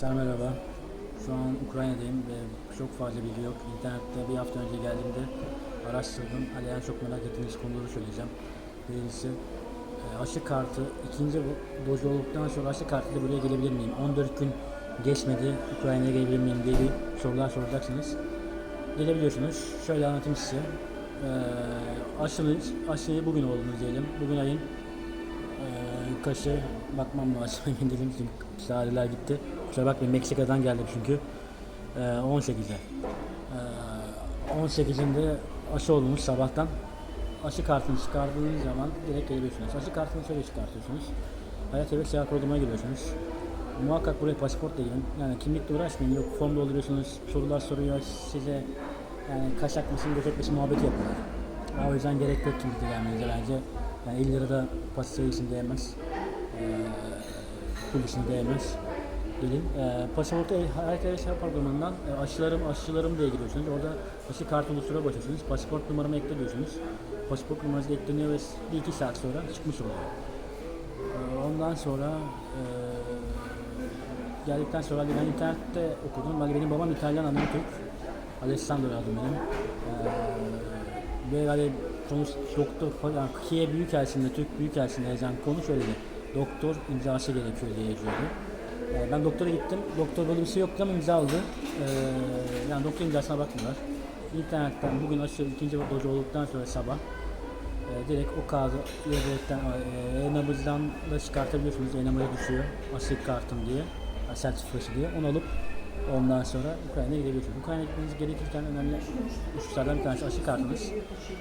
Sen merhaba. Şu an Ukrayna'dayım ve çok fazla bilgi yok. İnternette bir hafta önce geldiğimde araştırdım. En çok merak ettiğiniz konuları söyleyeceğim. Birincisi e, aşı kartı. İkinci doz olduktan sonra aşı kartıyla buraya gelebilir miyim? 14 gün geçmedi Ukrayna'ya gelebilir miyim diye bir sorular soracaksınız. Gelebiliyorsunuz. Şöyle anlatayım size. E, aşınız, aşıyı bugün oldunuz diyelim. Bugün ayın ee, kaşı bakmam lazım emin değilim çünkü tarihler gitti. Kusura bakmayın Meksika'dan geldim çünkü. Ee, 18'e. Ee, 18'inde aşı oldunuz sabahtan. Aşı kartını çıkardığınız zaman direkt geliyorsunuz. Aşı kartını şöyle çıkartıyorsunuz. Hayat ve seyahat programına giriyorsunuz. Muhakkak buraya pasaportla girin. Yani kimlikle uğraşmayın. Yok form dolduruyorsunuz, sorular soruyor size. Yani kaşak mısın, göçek misin muhabbeti yapıyorlar. O yüzden gerek yok kimlikle gelmenize bence. Yani 50 lira da pastayı için değmez. Ee, pul için değmez. Gelin. Ee, pasaportu Hayat ve Seyahat Programı'ndan e, aşılarım, aşılarım diye giriyorsunuz. Orada aşı kartı oluştura başlıyorsunuz. Pasaport numaramı ekle diyorsunuz. Pasaport numarası ekleniyor ve bir iki saat sonra çıkmış oluyor. Ee, ondan sonra e, geldikten sonra ben internette okudum. Ben benim babam İtalyan, annem Türk. Alessandro adım benim. Ee, ve hani sonuç doktor falan Kiev Büyükelçiliğinde, Türk Büyükelçiliğinde yazan konu şöyle doktor imzası gerekiyor diye yazıyordu. Ee, ben doktora gittim. Doktor böyle bir şey yoktu ama imza aldı. Ee, yani doktor imzasına bakmıyorlar. İnternetten bugün aşı ikinci dozu olduktan sonra sabah e, direkt o kağıdı e, e-nabızdan da çıkartabiliyorsunuz. E-nabıza düşüyor. Aşı kartım diye. Sertifikası diye. Onu alıp ondan sonra Ukrayna'ya gidebiliyorsunuz. Ukrayna'ya gitmeniz gerekirken önemli hususlardan bir tanesi aşı kartınız.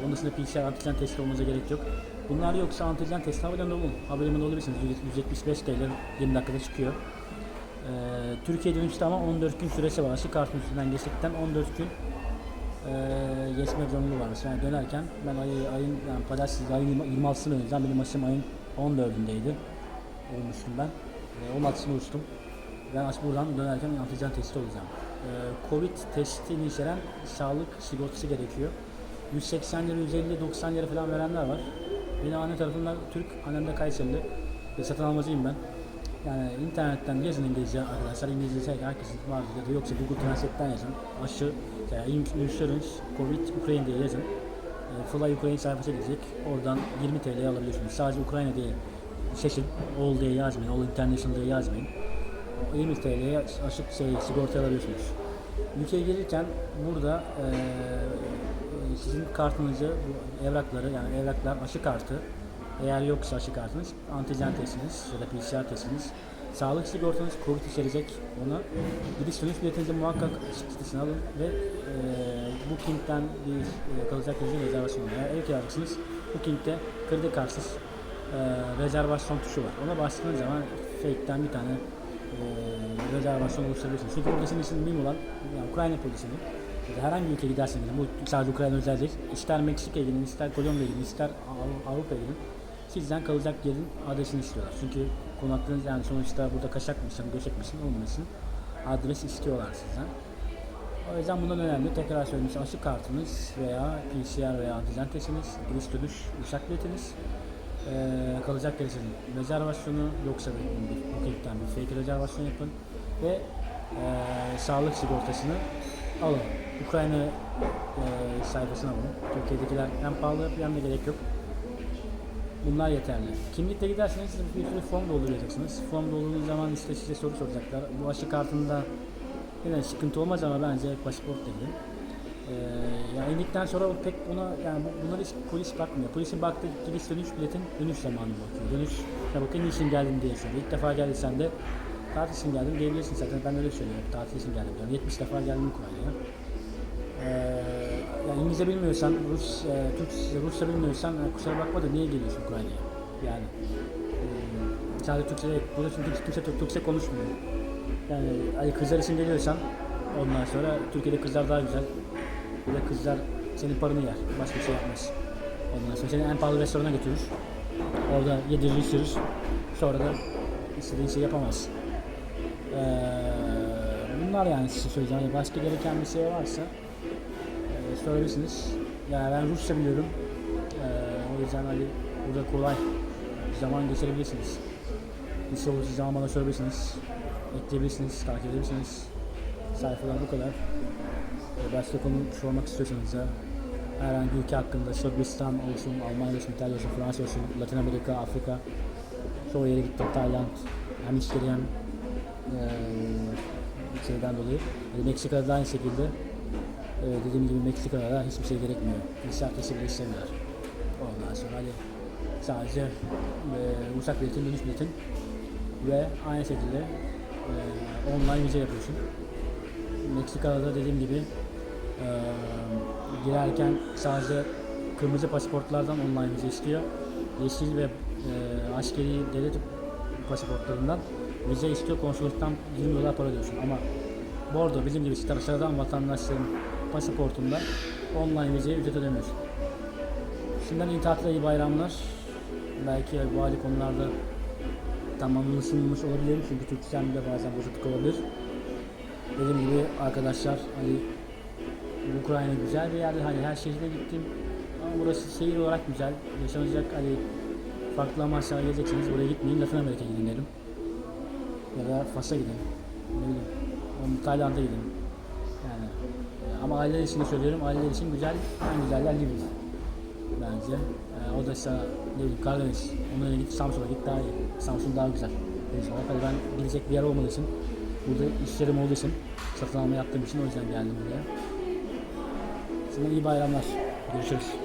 Onun dışında PCR antijen testi olmanıza gerek yok. Bunlar yoksa antijen testi havalimanında olun. Havalimanında olabilirsiniz. 175 TL 20 dakikada çıkıyor. Ee, Türkiye dönüşte ama 14 gün süresi var. Aşı kartın üstünden geçtikten 14 gün e, geçmek zorunluluğu varmış. Yani dönerken ben ay, ayın yani pazartesi ayın 26'sını döneceğim. Benim aşım ayın 14'ündeydi. Olmuştum ben. E, 16'sını uçtum. Ben aç buradan dönerken antijen testi olacağım. E, Covid testini içeren sağlık sigortası gerekiyor. 180 lira, 150, 90 lira falan verenler var. Benim anne tarafından Türk, annem de Kayserili. Ve satın almacıyım ben. Yani internetten yazın İngilizce arkadaşlar. İngilizce herkesin vardır ya da yoksa Google Translate'ten yazın. Aşı, yani Insurance, Covid, Ukraine diye yazın. E, Fly Ukraine sayfası gelecek. Oradan 20 TL'ye alabiliyorsunuz. Sadece Ukrayna diye seçin. All diye yazmayın. All International diye yazmayın. 20 TL'ye aşı şey, sigorta alabiliyorsunuz. Ülkeye gelirken burada e, sizin kartınızı, bu evrakları yani evraklar aşı kartı eğer yoksa aşı kartınız, antijen testiniz ya da PCR testiniz, sağlık sigortanız COVID içerecek ona. Gidiş dönüş biletinizi muhakkak çıktısını alın ve e, Booking'den bir e, kalacak yüzün rezervasyon alın. Eğer ev kiracısınız, Booking'de kredi kartsız e, rezervasyon tuşu var. Ona bastığınız zaman fake'ten bir tane e, rezervasyon oluşturabilirsiniz. Çünkü orada sizin için mühim olan yani Ukrayna polisinin herhangi bir ülkeye giderseniz bu sadece Ukrayna özel değil. İster Meksika'ya gidin, ister Kolombiya'ya gidin, ister Av- Avrupa'ya gidin. Sizden kalacak yerin adresini istiyorlar. Çünkü konaklarınız yani sonuçta burada kaçak mısın, göçek misin olmasın adres istiyorlar sizden. O yüzden bundan önemli. Tekrar söyleyeyim aşı kartınız veya PCR veya antijen testiniz, giriş dönüş uçak biletiniz, ee, kalacak yer sizin rezervasyonu yoksa bir, booking'den bir fake rezervasyon yapın ve ee, sağlık sigortasını alın. Ukrayna ee, sayfasına alın. Türkiye'dekiler hem pahalı hem de gerek yok. Bunlar yeterli. Kimlikle giderseniz siz bir sürü form dolduracaksınız. Form doldurduğunuz zaman işte size soru soracaklar. Bu aşı kartında yine sıkıntı olmaz ama bence pasaport dedi. Ee, yani indikten sonra pek ona yani bu- bunları hiç polis bakmıyor. Polisin baktığı gidiş dönüş biletin dönüş zamanı bakıyor. Dönüş ya bakın niçin geldin diye soruyor. İlk defa geldiysen de tatil için geldim diyebilirsin zaten. Ben öyle söylüyorum. Tatil için geldim diyorum. 70 defa geldim Ukrayna'ya. Ee, yani İngilizce bilmiyorsan, Rus, e, Türk, Rusça bilmiyorsan e, kusura bakma da niye geliyorsun Ukrayna'ya? Yani e, sadece Türkçe burada çünkü kimse Türk, Türkçe konuşmuyor. Yani ay kızlar için geliyorsan ondan sonra Türkiye'de kızlar daha güzel. Burada kızlar senin paranı yer, başka bir şey yapmaz. Ondan sonra seni en pahalı restorana götürür. Orada yedirir içirir. Sonra da istediğin şey yapamaz. Ee, bunlar yani size söyleyeceğim. Başka gereken bir şey varsa sorabilirsiniz. Yani ben Rusça biliyorum. E, o yüzden hani burada kolay zaman geçirebilirsiniz. Bir şey olursa zaman bana sorabilirsiniz. ekleyebilirsiniz, takip edebilirsiniz. Sayfalar bu kadar. E, başka konu sormak istiyorsanız da herhangi ülke hakkında Sırbistan olsun, Almanya olsun, İtalya olsun, Fransa olsun, Latin Amerika, Afrika çoğu yere gittim. Tayland hem işleri hem eee şeyden dolayı. Meksika'da da aynı şekilde e, dediğim gibi Meksika'da da hiçbir şey gerekmiyor. İnsan kesi bile istemiyorlar. Ondan sonra hani sadece e, uçak biletin, dönüş biletin ve aynı şekilde e, online vize yapıyorsun. Meksika'da da dediğim gibi e, girerken sadece kırmızı pasaportlardan online vize istiyor. Yeşil ve e, askeri devlet pasaportlarından vize istiyor. Konsolosluktan 20 dolar para ödüyorsun. Ama Bordo bizim gibi sıradan vatandaşların pasaportunda online vizeye ücret ödemiyorsun. Şimdiden iyi tatile iyi bayramlar. Belki vali konularda tamamlanmış olabilir çünkü Türkçemde bazen bozukluk olabilir. Dediğim gibi arkadaşlar hani Ukrayna güzel bir yerde hani her şehirde gittim ama burası şehir olarak güzel yaşanacak hani farklı amaçlara gelecekseniz buraya gitmeyin Latin Amerika'ya gidin derim ya da Fas'a gidin ne bileyim Tayland'a gidin yani ama aileler için de söylüyorum aileler için güzel en güzeller Libya bence e, o da ise ne bileyim Karadeniz yerine git Samsun'a git daha iyi Samsun daha güzel. Hadi ben gidecek bir yer olmadığı için burada işlerim olduğu için satın alma yaptığım için o yüzden geldim buraya. Şimdi iyi bayramlar. Görüşürüz.